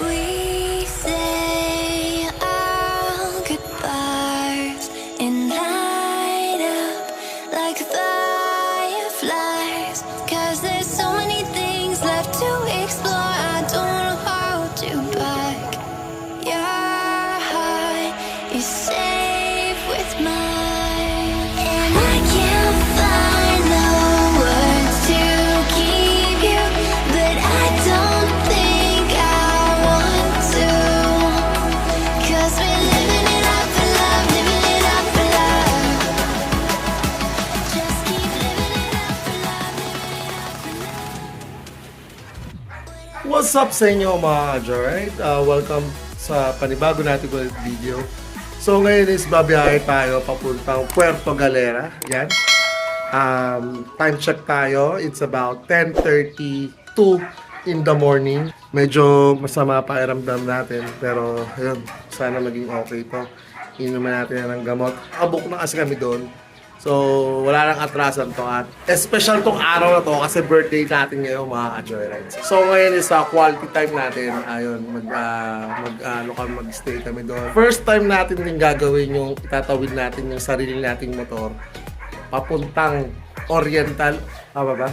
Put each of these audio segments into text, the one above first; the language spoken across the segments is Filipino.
We What's up sa inyo mga kadyo, right? Uh, welcome sa panibago natin ulit video. So ngayon is babiyahe tayo papuntang Puerto Galera. Yan. Um, time check tayo. It's about 10.32 in the morning. Medyo masama pa iramdam natin. Pero yun, sana maging okay to. Inuman natin yan ng gamot. Abok na kasi kami doon. So, wala nang atrasan to at special tong araw na to kasi birthday natin ngayon mga ka-joyrides. So, ngayon is uh, quality time natin. Ayun, mag, uh, mag, ano kami, mag-stay kami doon. First time natin din gagawin yung itatawid natin yung sarili nating motor papuntang Oriental. Tama ba?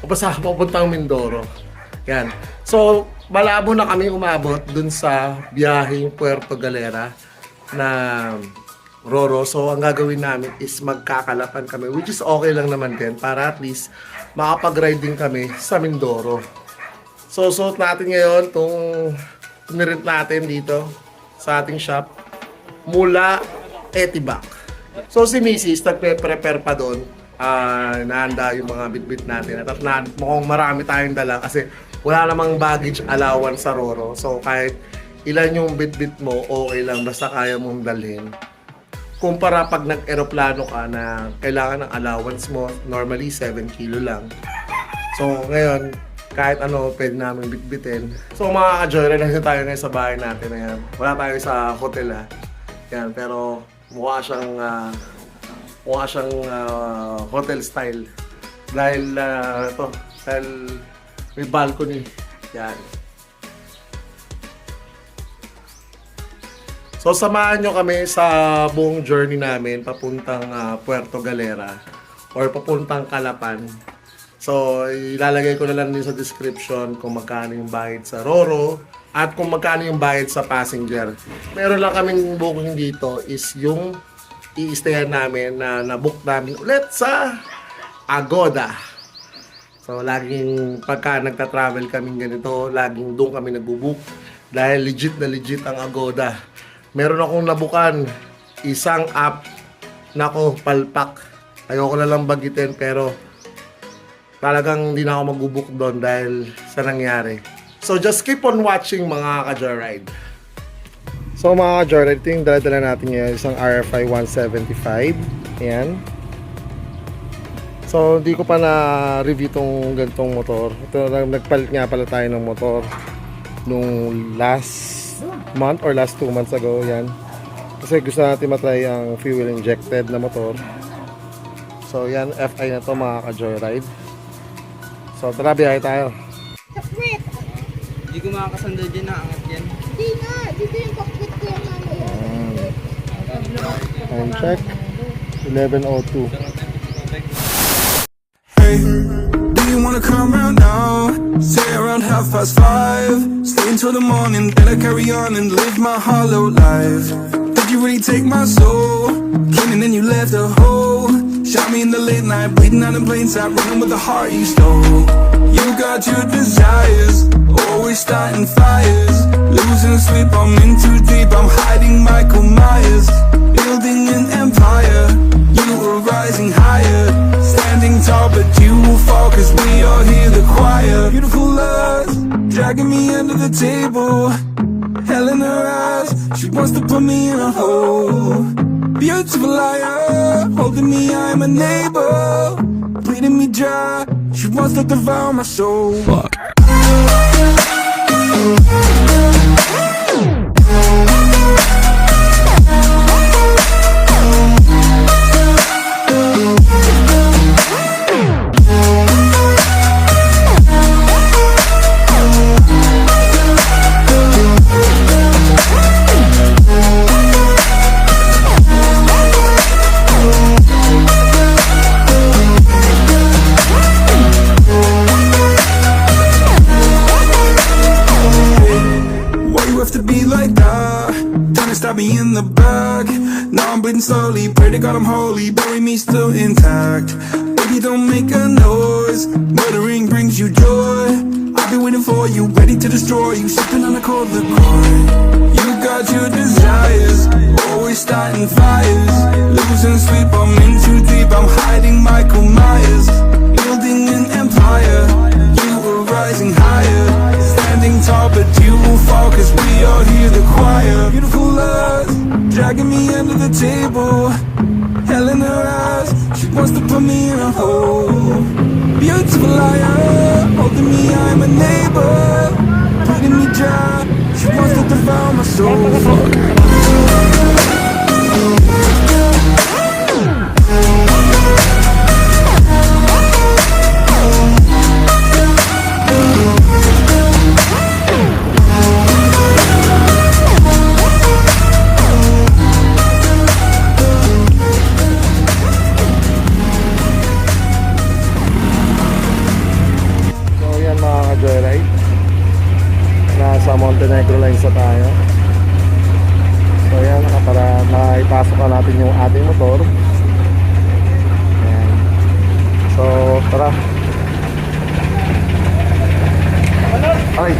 O basta papuntang Mindoro. Yan. So, malabo na kami umabot dun sa biyaheng Puerto Galera na Roro. So, ang gagawin namin is magkakalapan kami, which is okay lang naman din para at least makapag-ride din kami sa Mindoro. So, suot natin ngayon itong nirent natin dito sa ating shop mula Etibac. So, si Mrs. nagpe-prepare pa doon. Ah, nahanda yung mga bitbit natin. At, at na, mukhang marami tayong dala kasi wala namang baggage allowance sa Roro. So, kahit ilan yung bitbit mo, okay lang. Basta kaya mong dalhin kumpara pag nag-aeroplano ka na kailangan ng allowance mo, normally 7 kilo lang. So, ngayon, kahit ano, pwede namin bitbitin. So, mga ka-joyride, nandito tayo ngayon sa bahay natin. Ayan. Wala tayo sa hotel, ha. Yan, pero mukha siyang, ah, mukha siyang ah, hotel style. Dahil, uh, ito, dahil may balcony. Yan. So samahan nyo kami sa buong journey namin papuntang ah, Puerto Galera or papuntang Calapan. So ilalagay ko na lang din sa description kung magkano yung bayad sa Roro at kung magkano yung bayad sa passenger. Meron lang kaming booking dito is yung i-stayan namin na na-book namin ulit sa Agoda. So, laging pagka nagta-travel kaming ganito, laging doon kami nagbubook. Dahil legit na legit ang Agoda. Meron akong nabukan, isang app, nako, palpak. Ayoko na lang bagitin, pero talagang hindi na ako magbubook doon dahil sa nangyari. So, just keep on watching mga ka-joyride. So, mga ka-joyride, ito yung dala-dala natin ngayon, isang RFI 175. Ayan. So, hindi ko pa na-review tong gantong motor. Ito, nag- nagpalit nga pala tayo ng motor nung last month or last two months ago. Yan. Kasi gusto natin matry ang fuel injected na motor. So, yan. FI na to mga ka-joyride. So, tara, biyahe tayo. Sakrit! Hindi ko makakasandal dyan, naangat yan. Di nga! Dito yung sakrit ko yung mamaya. Time check. 11.02. Hey, do you wanna come round now? Say around half past five. Stay until the morning, then I carry on and live my hollow life. Did you really take my soul? Came and then you left a hole. Shot me in the late night, bleeding out in plain sight, running with the heart you stole. You got your desires, always starting fires. Losing sleep, I'm in too deep, I'm hiding Michael Myers. Building an empire, you were rising higher. Standing tall, but you will fall, cause we all hear the choir. Beautiful love, dragging me under the table. Hell in her eyes, she wants to put me in a hole. Beautiful liar, holding me, I'm a neighbor. Bleeding me dry, she wants to devour my soul. to Slowly. Pray to God I'm holy. Bury me still intact. Baby, don't make a noise. Murdering brings you joy. I've been waiting for you, ready to destroy you. Sipping on a cold liqueur. You got your desires. Always starting fires. Losing sleep, I'm in too deep. I'm hiding Michael Myers. Building an empire. You were rising higher. Standing tall, but you will fall. Cause we all hear the choir. Dragging me under the table. Hell in her eyes. She wants to put me in a hole. Beautiful liar. Holding me, I'm a neighbor. Bleeding me dry. She wants to devour my soul. Montenegro Lines na tayo. So yan, para naipasok na natin yung ating motor. Ayan. So tara. Ay.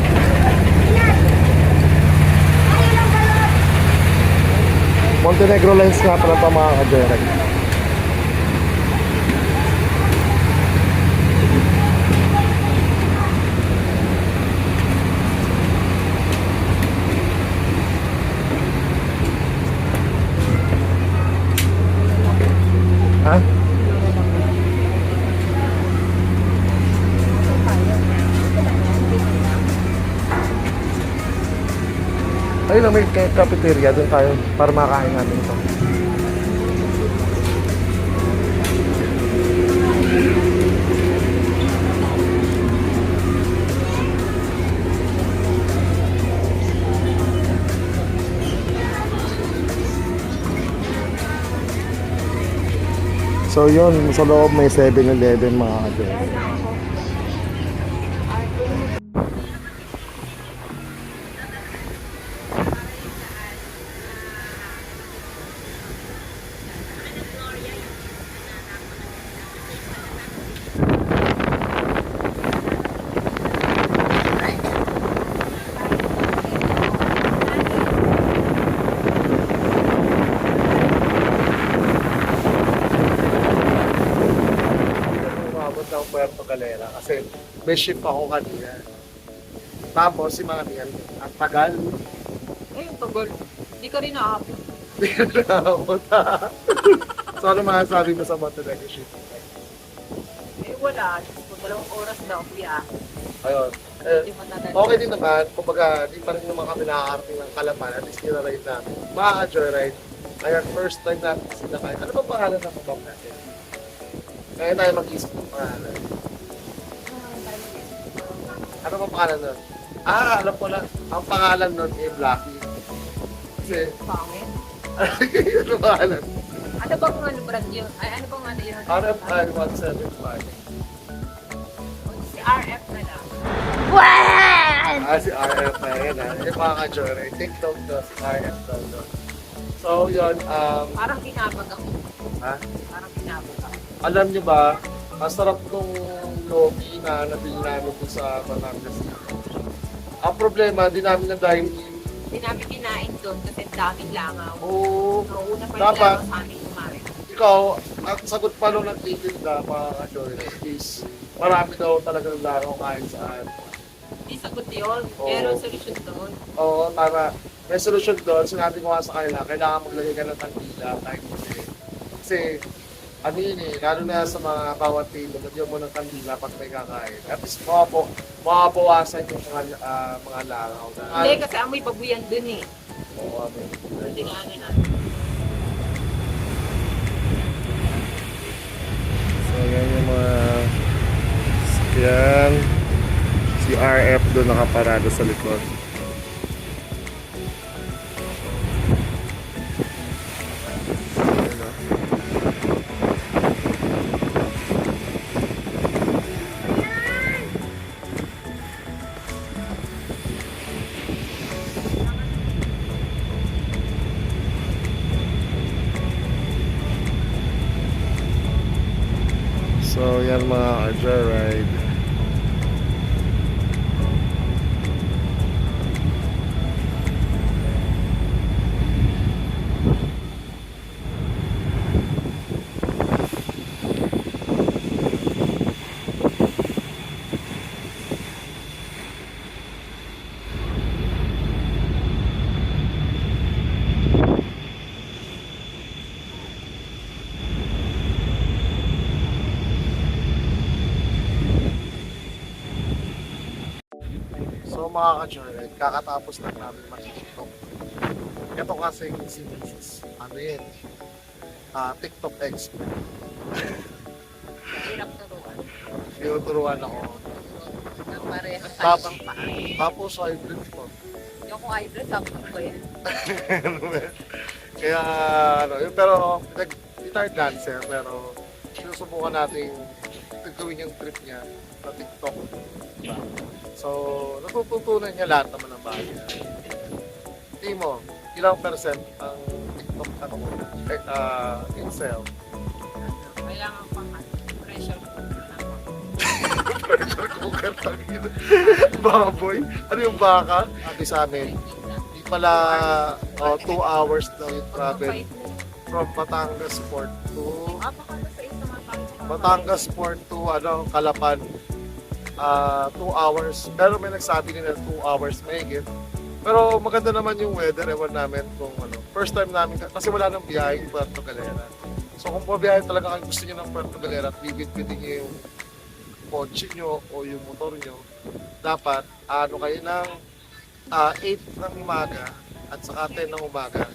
Montenegro Lines nga pala ito mga ka-joyride. Lang, may ca- cafeteria doon tayo para makain natin ito. So yun, sa loob may 7-Eleven mga kadyan. umabot ng Puerto Galera kasi may ship ako kanina. Tapos si Mami, ang ang tagal. Ayun, tagol. Hindi ka rin nakakapit. Hindi ka nakabot. so ano masasabi mo sa Montenegro ship? Eh, wala. Ko, dalawang oras daw, kuya. Ayun. Eh, okay din naman, kumbaga, di pa rin naman kami nakakarating ng Kalapan, at least nila-ride namin. Makaka-joyride. Kaya first time natin sila kayo. Ano ba pangalan ng bang natin? Kaya tayo mag-isip ng pangalan. Ano ba pangalan nun? Ah, alam ko lang. Ang pangalan nun ay Blackie. Kasi, Pangit. ano pangalan? Ano bang ano brand yun? Ay, ano bang ano yun? RFI 175. Si RF na lang. Ah, si RF na yan ah. Yung mga ka-joyride. TikTok daw, si RF daw doon. So, yun, um, Parang kinabag ako. ha? Parang kinabag ako. Alam niyo ba, ang sarap nung logi na nabili namin doon sa Batangas. Ang problema, di namin na in. Hindi namin kinain doon kasi daming langaw. Oo, So, una pa yung Dapat. langaw sa amin kumain. ikaw, ang sagot pa nung nagtitinda, mga ka-joyride, is marami daw talaga ng laro kahit saan. Hindi sagot yun. Oo. Pero solusyon doon. Oo, tama. May solusyon doon. Sinabi ko nga sa kanila, kailangan maglagay ka ng tangkila hindi. Kasi, ano yun eh, lalo na sa mga bawat table, lagyan mo ng kandila pag may kakain. At least, mapapo, mapabawasan yung mga, ah, mga langaw. Na, Hindi, kasi amoy babuyan doon eh. Oo, amin. Hindi nga ano na. So, yan yung mga yan. Si RF doon nakaparada sa likod. So, yan mga joyride. So mga ka-joyride, kakatapos lang namin mag-tiktok. Ito kasi si Mrs. Ano yun? Ah, TikTok expert. Hirap turuan. Tinuturuan ako. Ng pareho sa Tapos, ibang paa. tapos hybrid ko. Yung kung hybrid, sabi ko yan. Kaya ano, yun, pero nag- guitar dancer pero sinusubukan natin gawin yung trip niya sa TikTok. Diba? So, natututunan niya lahat naman ng bagay. Timo, ilang percent ang TikTok ano mo? Eh, uh, incel. Kailangan pang pressure cooker. Pressure cooker tangina. Baboy. Ano yung baka? Sabi sa amin, di pala 2 hours daw yung travel from Batangas Port to Ah. Batangas Port to ano, Calapan. 2 hours. Pero may nagsabi nila 2 hours mahigit. Pero maganda naman yung weather. Ewan namin kung ano. First time namin, kasi wala nang biyahe yung Puerto Galera. So kung pabiyahe talaga kayo gusto nyo ng Puerto Galera at bibit-bitin nyo yung kotse nyo o yung motor nyo, dapat ano kayo ng ah, 8 ng umaga at saka 10 ng umaga.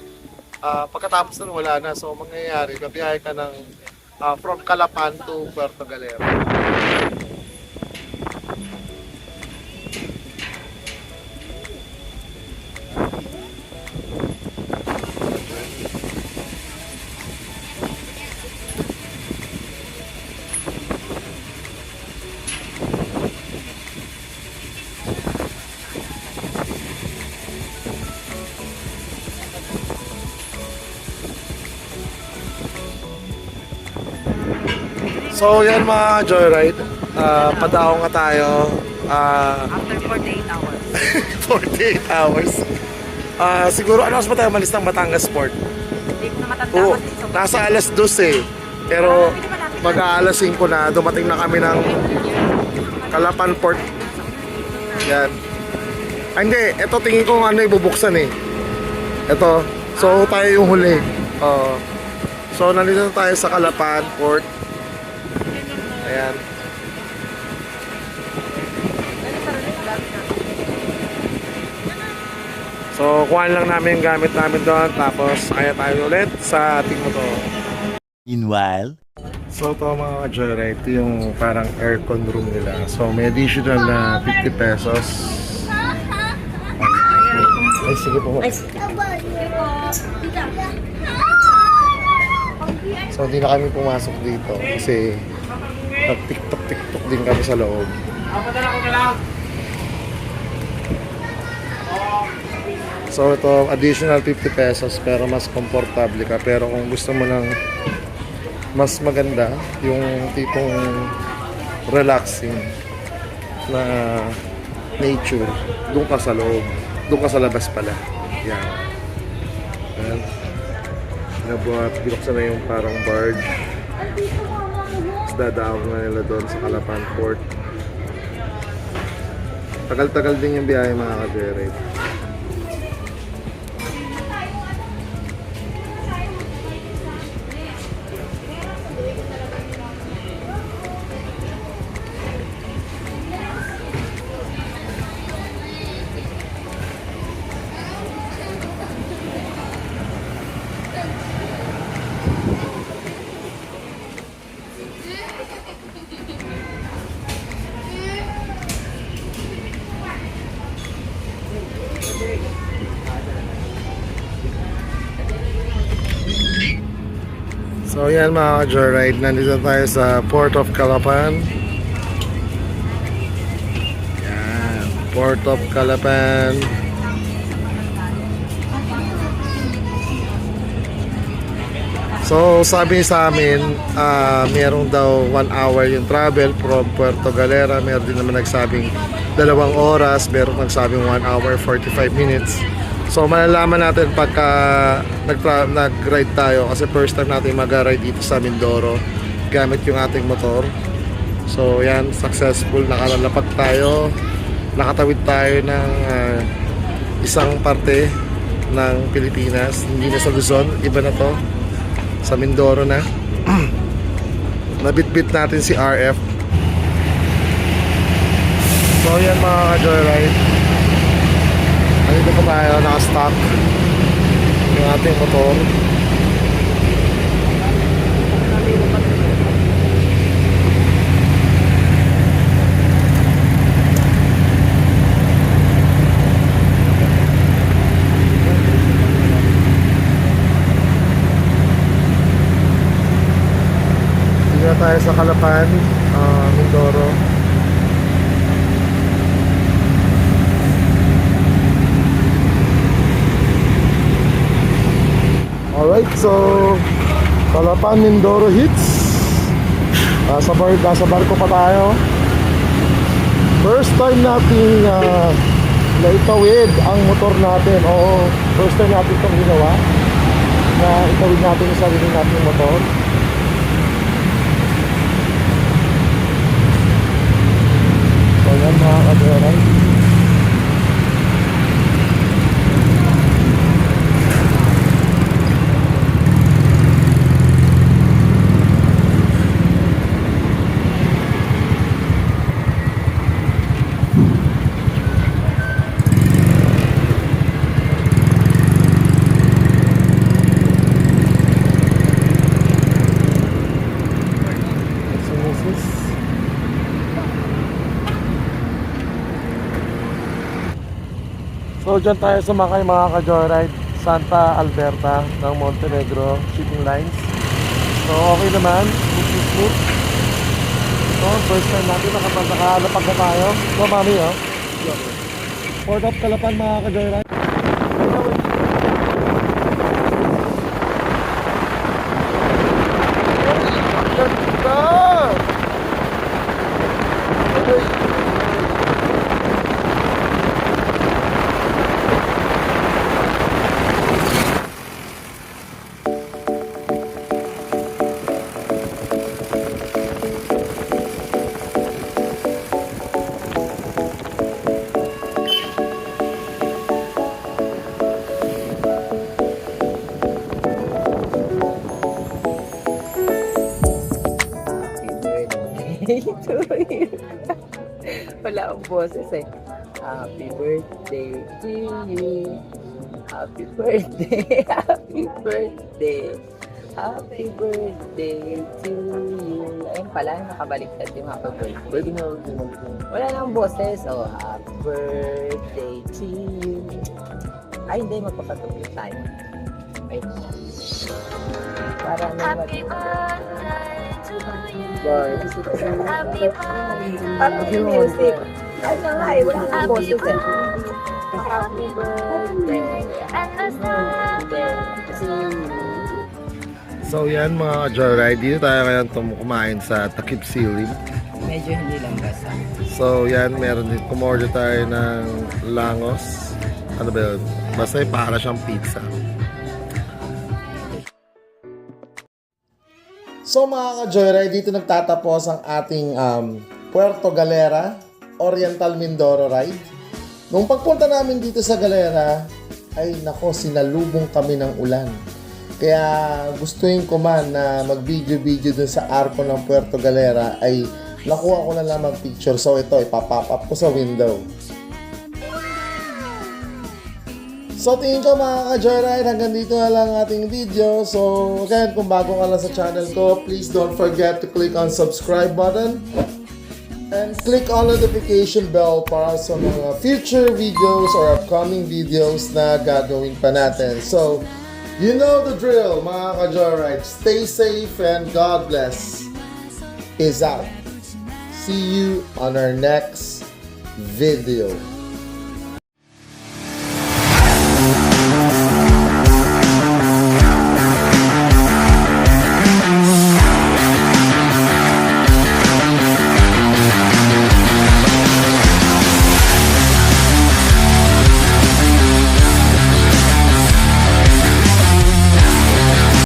Ah, pagkatapos nun wala na. So mangyayari, babiyahe ka ng ah, from Calapan to Puerto Galera. So yan mga joyride, Ah, padaong nga tayo. Ah, After 48 hours. 48 hours. Ah, siguro ano ba tayo malis ng Batangas Port? Hindi na matanda Oo, nasa alas 12 eh. Pero mag-aalas 5 na, dumating na kami ng Calapan Port. Yan. Ah, hindi, ito tingin ko ano ibubuksan eh. Ito. So tayo yung huli. Oo. So nandito na tayo sa Calapan Port. Ayan. So, kuhaan lang namin yung gamit namin doon. Tapos, kaya tayo ulit sa ating motor. Meanwhile, So ito mga joyride, ito yung parang aircon room nila. So may additional na 50 pesos. Ay, sige po. So hindi na kami pumasok dito kasi nag-tiktok-tiktok din kami sa loob. So ito, additional 50 pesos pero mas komportable ka. Pero kung gusto mo ng mas maganda yung tipong relaxing na nature doon ka sa loob doon ka sa labas pala yan yan nabuhat binuksan na yung parang barge. Tapos dadaong na nila doon sa Calapan Port. Tagal-tagal din yung biyahe mga ka-Jared So yan mga ka-joyride, nandito tayo sa Port of Calapan. Yan, Port of Calapan. So, sabi sa amin, ah, merong daw 1 hour yung travel from Puerto Galera. Meron din naman nagsabing dalawang oras. Meron nagsabing 1 hour 45 minutes. So, malalaman natin pagka nag-ride tayo kasi first time natin mag-ride dito sa Mindoro gamit yung ating motor. So, yan, successful. Nakalalapag tayo. Nakatawid tayo ng ah, isang parte ng Pilipinas. Hindi na sa Luzon. Iba na to. Sa Mindoro na. Nabitbit natin si RF. So, yan mga ka-joyride. Nandito pa tayo. Naka-stock. Yung ating motor. Na tayo sa Kalapan, ah, Mindoro. Alright, so Kalapan, Mindoro hits. Nasa, bar, nasa barko pa tayo. First time nating uh, naitawid ang motor natin. Oo, first time natin itong ginawa. Na itawid natin yung sarili natin motor. So yan mga kadyoran. Si Mrs. So dyan tayo sumakay mga ka-joyride. Santa Alberta ng Montenegro Shipping Lines. So okay naman, smooth smooth So first time natin nakapag nakalapag na tayo. So mami oh. Port of Kalapan mga ka-joyride Akong boses eh. Happy birthday to you. Happy birthday, happy birthday. Happy birthday to you. Ayun pala, nakabaliktad yung happy birthday. Wala nang boses. Oh, happy birthday to you. Ay, hindi. Magpapatuloy tayo. Wait. Para naman. Happy birthday to you. Birthday. Happy birthday. Happy music. Ay, na nga eh. Wala boses eh. Happy birthday. So yan mga joyride, dito tayo ngayon kumain sa Takip Silim. Medyo hindi lang basa. So yan, meron din, kumorder tayo ng langos. Ano ba yun? Basta yung para siyang pizza. So mga ka-joyride, dito nagtatapos ang ating um, Puerto Galera Oriental Mindoro ride. Nung pagpunta namin dito sa Galera, ay nako, sinalubong kami ng ulan. Kaya gustuin ko man na mag-video-video dun sa arko ng Puerto Galera ay nakuha ko na lang mag-picture. So ito, ipapop up ko sa window. So tingin ko mga ka-joyride, hanggang dito na lang ang ating video. So again, kung bago ka lang sa channel ko, please don't forget to click on subscribe button. And click on notification bell para sa mga future videos or upcoming videos na gagawin pa natin. So, you know the drill mga ka-joyride. Stay safe and God bless. Peace out. See you on our next video.